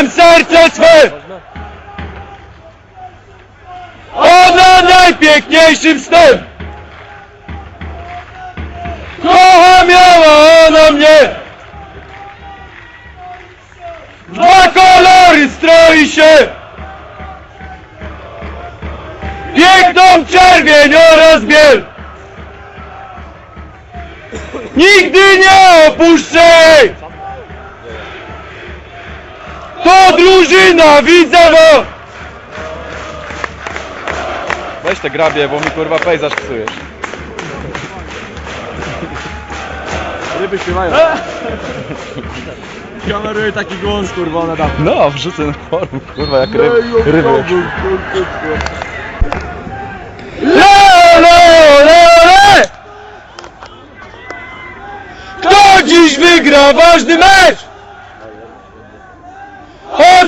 Oddam serce swe! Ona najpiękniejszym snem! Kocha miała ona mnie! Dwa kolory stroi się! Piękną czerwień oraz biel! Nigdy nie opuszczę! To drużyna Widzewo! Weź te grabie, bo mi kurwa pejzaż psujesz. Ryby śpiewają. Kameruję taki głos, kurwa, na dach. No, wrzucę na forum, kurwa, jak ryb, ryby. Le, le, le, le! Kto dziś wygra ważny mecz?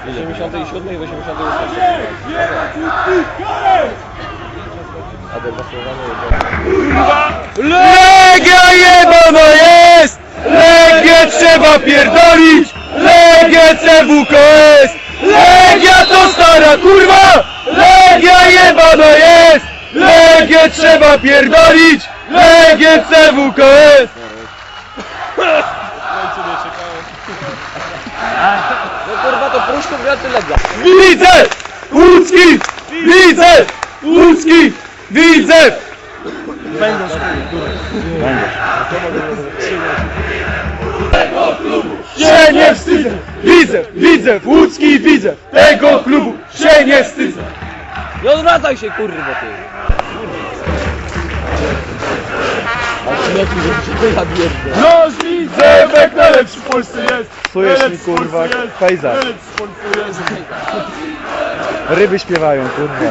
W 87 i w 88. A Legia jebana jest! Legię trzeba pierdolić! Legię CWKS! Legia to stara kurwa! Legia jebana jest! Legię trzeba pierdolić! Legię CWKS! No kurwa, to Legia. Widzę! Łódzki! Widzę! Łódzki! Widzę! Się nie wstydzę! Widzę! Widzę! Łódzki widzę! Tego klubu się nie wstydzę! Nie odwracaj się, kurwa, ty. A śmieci, żeby się nabierdza. No Jak najlepszy w Polsce jest! Psujesz mi Najlepszy w kurwa Polsce jest! pejzaż. Najlepszy w Polsce jest! Ryby śpiewają, kurwa.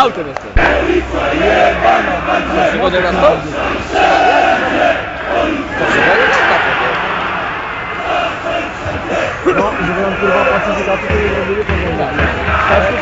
Autem jestem. Przygodę na to? No, żeby nam kurwa pacyfikaty to nie zrobili, to nie